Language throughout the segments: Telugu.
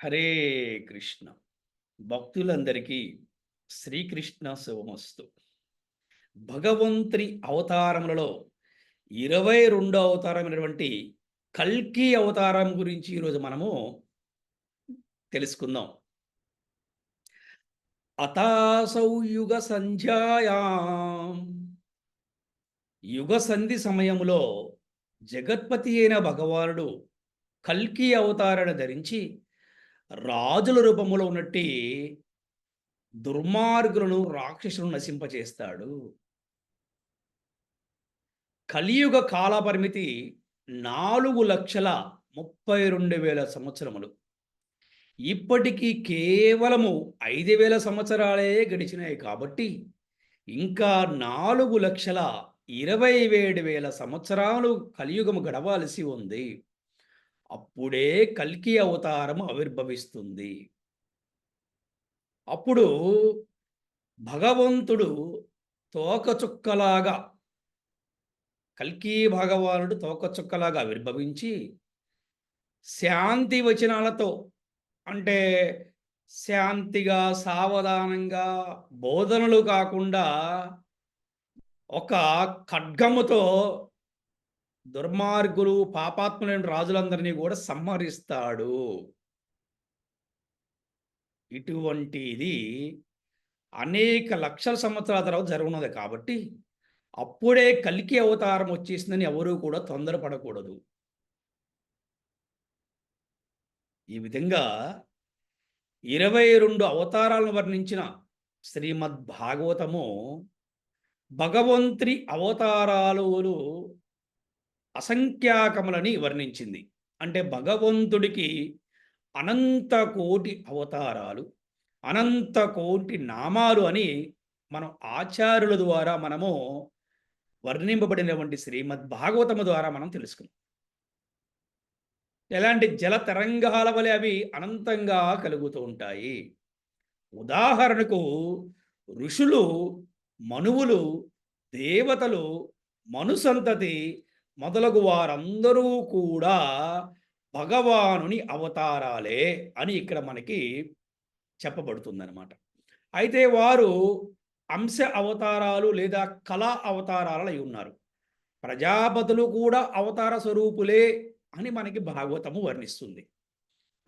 హరే కృష్ణ. భక్తులందరికీ శ్రీకృష్ణ శుభమస్తు. భగవంతుని అవతారములలో ఇరవై రెండో అవతారమైనటువంటి కల్కి అవతారం గురించి ఈరోజు మనము తెలుసుకుందాం. అతాసౌయుగ యుగ యుగ సంధి సమయములో జగత్పతి అయిన భగవానుడు కల్కి అవతారాన్ని ధరించి రాజుల రూపంలో ఉన్నట్టి దుర్మార్గులను రాక్షసులను నశింపచేస్తాడు. కలియుగ కాలపరిమితి నాలుగు లక్షల ముప్పై రెండు వేల సంవత్సరములు. ఇప్పటికీ కేవలము ఐదు వేల సంవత్సరాలే గడిచినాయి కాబట్టి ఇంకా నాలుగు లక్షల ఇరవై ఏడు వేల సంవత్సరాలు కలియుగము గడవాల్సి ఉంది. అప్పుడే కల్కి అవతారం ఆవిర్భవిస్తుంది. అప్పుడు భగవంతుడు తోకచుక్కలాగా కల్కి భగవానుడు తోకచుక్కలాగా ఆవిర్భవించి శాంతి వచనాలతో అంటే శాంతిగా సావధానంగా బోధనలు కాకుండా ఒక ఖడ్గముతో దుర్మార్గులు పాపాత్ములైన రాజులందరినీ కూడా సంహరిస్తాడు. ఇటువంటిది అనేక లక్షల సంవత్సరాల తర్వాత జరుగున్నది కాబట్టి అప్పుడే కలికి అవతారం వచ్చేసిందని ఎవరూ కూడా తొందరపడకూడదు. ఈ విధంగా ఇరవై రెండు అవతారాలను వర్ణించిన శ్రీమద్ భాగవతము భగవంతుని అవతారాలు అసంఖ్యాకములని వర్ణించింది. అంటే భగవంతుడికి అనంత కోటి అవతారాలు అనంత కోటి నామాలు అని మనం ఆచార్యుల ద్వారా మనము వర్ణింపబడినటువంటి శ్రీమద్ భాగవతము ద్వారా మనం తెలుసుకున్నాం. ఎలాంటి జల తరంగాల వలె అవి అనంతంగా కలుగుతూ ఉంటాయి. ఉదాహరణకు ఋషులు మనువులు దేవతలు మనుసంతతి మొదలగు వారందరూ కూడా భగవానుని అవతారాలే అని ఇక్కడ మనకి చెప్పబడుతుందన్నమాట. అయితే వారు అంశ అవతారాలు లేదా కళా అవతారాలు అయి ఉన్నారు. ప్రజాపతులు కూడా అవతార స్వరూపులే అని మనకి భాగవతము వర్ణిస్తుంది.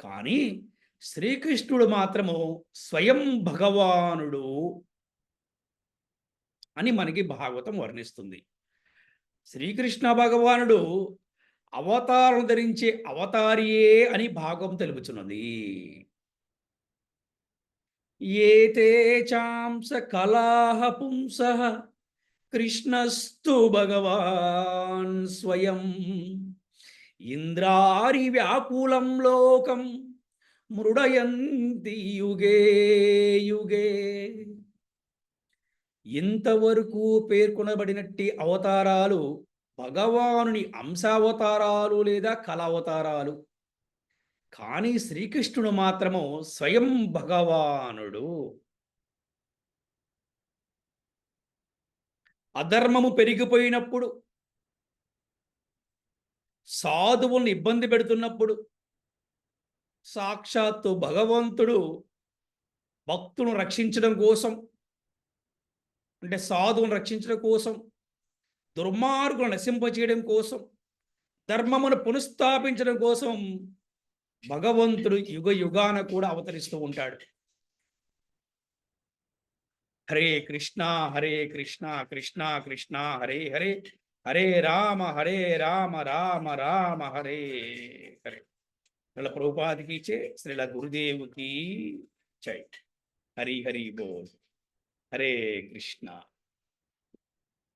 కానీ శ్రీకృష్ణుడు మాత్రము స్వయం భగవానుడు అని మనకి భాగవతం వర్ణిస్తుంది. శ్రీకృష్ణ భగవానుడు అవతారం ధరించే అవతారియే అని భాగం తెలుపుచున్నది. ఏతే చాంస కళాహ పుంస కృష్ణస్తు భగవాన్ స్వయం. ఇంద్రారి వ్యాకులం లోకం మృడయంతి యుగే యుగే. ఇంతవరకు పేర్కొనబడినట్టి అవతారాలు భగవానుని అంశావతారాలు లేదా కళావతారాలు. కానీ శ్రీకృష్ణుడు మాత్రము స్వయం భగవానుడు. అధర్మము పెరిగిపోయినప్పుడు సాధువుల్ని ఇబ్బంది పెడుతున్నప్పుడు సాక్షాత్తు భగవంతుడు భక్తులను రక్షించడం కోసం అంటే సాధువును రక్షించడం కోసం దుర్మార్గులను నశింపచేయడం కోసం ధర్మమును పునఃస్థాపించడం కోసం భగవంతుడు యుగ యుగాన కూడా అవతరిస్తూ ఉంటాడు. హరే కృష్ణ హరే కృష్ణ కృష్ణ కృష్ణ హరే హరే హరే రామ హరే రామ రామ రామ హరే హరే. శ్రీల ప్రభుపాదికి చే శ్రీల గురుదేవుకి చై హరి హరి బోల్. హరే కృష్ణ